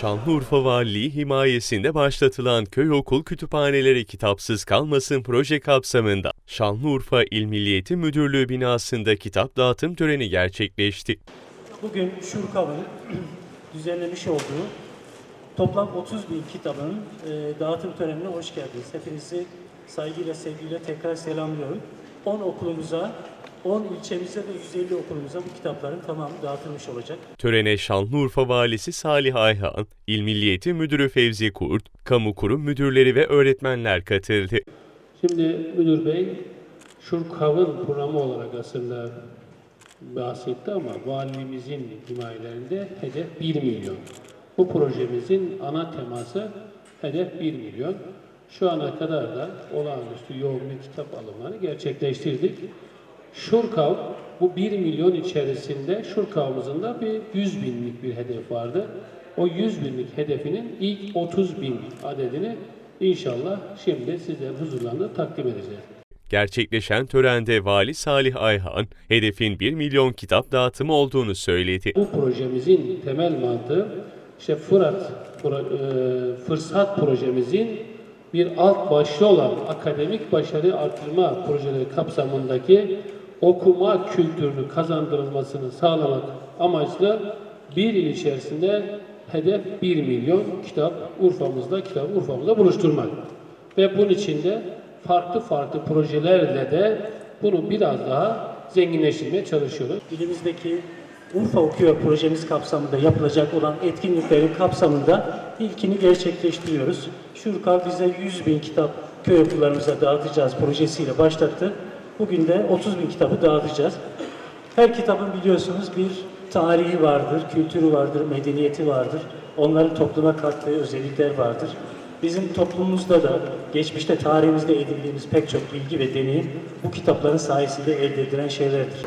Şanlıurfa Valiliği himayesinde başlatılan köy okul kütüphaneleri kitapsız kalmasın proje kapsamında Şanlıurfa İl Milliyeti Müdürlüğü binasında kitap dağıtım töreni gerçekleşti. Bugün Şurkav'ın düzenlemiş olduğu toplam 30 bin kitabın e, dağıtım törenine hoş geldiniz. Hepinizi saygıyla, sevgiyle tekrar selamlıyorum. 10 okulumuza, 10 ilçemize ve 150 okulumuza bu kitapların tamamı dağıtılmış olacak. Törene Şanlıurfa Valisi Salih Ayhan, İl Milliyeti Müdürü Fevzi Kurt, kamu kurum müdürleri ve öğretmenler katıldı. Şimdi müdür bey Şurkav'ın programı olarak aslında bahsetti ama valiliğimizin himayelerinde hedef 1 milyon. Bu projemizin ana teması hedef 1 milyon. Şu ana kadar da olağanüstü yoğun bir kitap alımlarını gerçekleştirdik. Şurkav bu 1 milyon içerisinde Şurkav'ımızın da bir 100 binlik bir hedef vardı. O 100 binlik hedefinin ilk 30 bin adedini inşallah şimdi size huzurlarında takdim edeceğiz. Gerçekleşen törende Vali Salih Ayhan, hedefin 1 milyon kitap dağıtımı olduğunu söyledi. Bu projemizin temel mantığı işte Fırat e, fırsat projemizin bir alt başlığı olan akademik başarı artırma projeleri kapsamındaki okuma kültürünü kazandırılmasını sağlamak amaçlı bir yıl içerisinde hedef 1 milyon kitap Urfa'mızda kitap Urfa'mızda buluşturmak. Ve bunun içinde farklı farklı projelerle de bunu biraz daha zenginleştirmeye çalışıyoruz. İlimizdeki Urfa Okuyor projemiz kapsamında yapılacak olan etkinliklerin kapsamında ilkini gerçekleştiriyoruz. Şurkav bize 100 bin kitap köy okullarımıza dağıtacağız projesiyle başlattı. Bugün de 30 bin kitabı dağıtacağız. Her kitabın biliyorsunuz bir tarihi vardır, kültürü vardır, medeniyeti vardır. Onların topluma kattığı özellikler vardır. Bizim toplumumuzda da geçmişte tarihimizde edindiğimiz pek çok bilgi ve deneyim bu kitapların sayesinde elde edilen şeylerdir.